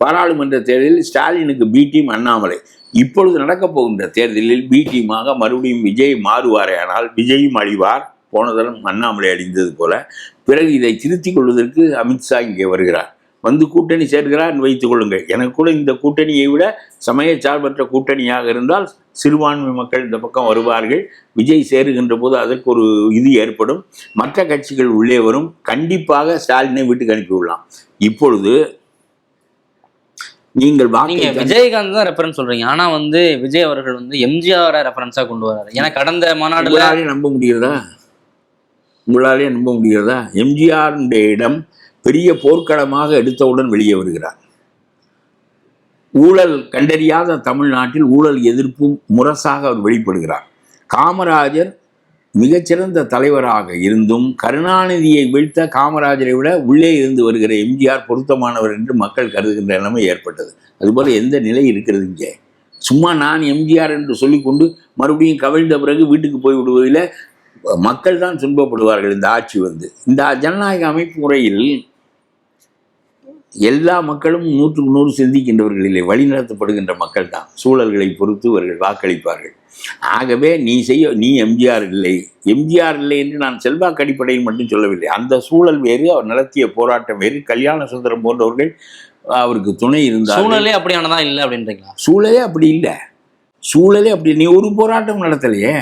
பாராளுமன்ற தேர்தலில் ஸ்டாலினுக்கு பி டீம் அண்ணாமலை. இப்பொழுது நடக்கப் போகின்ற தேர்தலில் பி டீமாக மறுபடியும் விஜய் மாறுவாரே ஆனால் விஜயும் அழிவார். போன தரம் அண்ணாமலை அழிந்தது போல. பிறகு இதை திருத்திக் கொள்வதற்கு அமித்ஷா இங்கே வருகிறார். வந்து கூட்டணி சேர்கிறார் வைத்துக் கொள்ளுங்கள். எனக்கு கூட இந்த கூட்டணியை விட சமய சார்பற்ற கூட்டணியாக இருந்தால் சிறுபான்மை மக்கள் இந்த பக்கம் வருவார்கள். விஜய் சேருகின்ற போது அதற்கு ஒரு இது ஏற்படும். மற்ற கட்சிகள் உள்ளே வரும். கண்டிப்பாக ஸ்டாலினை வீட்டுக்கு அனுப்பிவிடலாம் இப்பொழுது நீங்கள் நீங்க வாக்கு விஜயகாந்த் தான் ரெஃபரன்ஸ் சொல்றீங்க. ஆனா வந்து விஜய் அவர்கள் வந்து எம்ஜிஆர் ரெஃபரன்ஸா கொண்டு வராரு. ஏன்னா கடந்த மாநாடுல உங்களாலே நம்ப முடிகிறதா? உங்களாலே நம்ப முடிகிறதா? எம்ஜிஆருடைய இடம் பெரிய போர்க்களமாக எடுத்தவுடன் வெளியே வருகிறார். ஊழல் கண்டறியாத தமிழ்நாட்டில் ஊழல் எதிர்ப்பும் முரசாக அவர் வெளிப்படுகிறார். காமராஜர் மிகச்சிறந்த தலைவராக இருந்தும் கருணாநிதியை வீழ்த்த காமராஜரை விட உள்ளே இருந்து வருகிற எம்ஜிஆர் பொருத்தமானவர் என்று மக்கள் கருதுகின்ற நிலைமை ஏற்பட்டது. அதுபோல் எந்த நிலை இருக்கிறது இங்கே? சும்மா நான் எம்ஜிஆர் என்று சொல்லிக்கொண்டு மறுபடியும் கவிழ்ந்த பிறகு வீட்டுக்கு போய் விடுவதில் மக்கள் தான் துன்பப்படுவார்கள். இந்த ஆட்சி வந்து இந்த ஜனநாயக அமைப்பு முறையில் எல்லா மக்களும் நூற்றுக்கு நூறு சிந்திக்கின்றவர்கள் இல்லை வழிநடத்தப்படுகின்ற மக்கள் தான் சூழல்களை பொறுத்து இவர்கள் வாக்களிப்பார்கள். ஆகவே நீ செய்ய நீ எம்ஜிஆர் இல்லை. எம்ஜிஆர் இல்லை என்று நான் செல்வாக்கு அடிப்படையில் மட்டும் சொல்லவில்லை. அந்த சூழல் வேறு அவர் நடத்திய போராட்டம் வேறு. கல்யாண சுந்தரம் போன்றவர்கள் அவருக்கு துணை இருந்தார் சூழ்நிலை அப்படியானதான் இல்லை அப்படின்றீங்களா? சூழலே அப்படி இல்லை. சூழலே அப்படி நீ ஒரு போராட்டம் நடத்தலையே.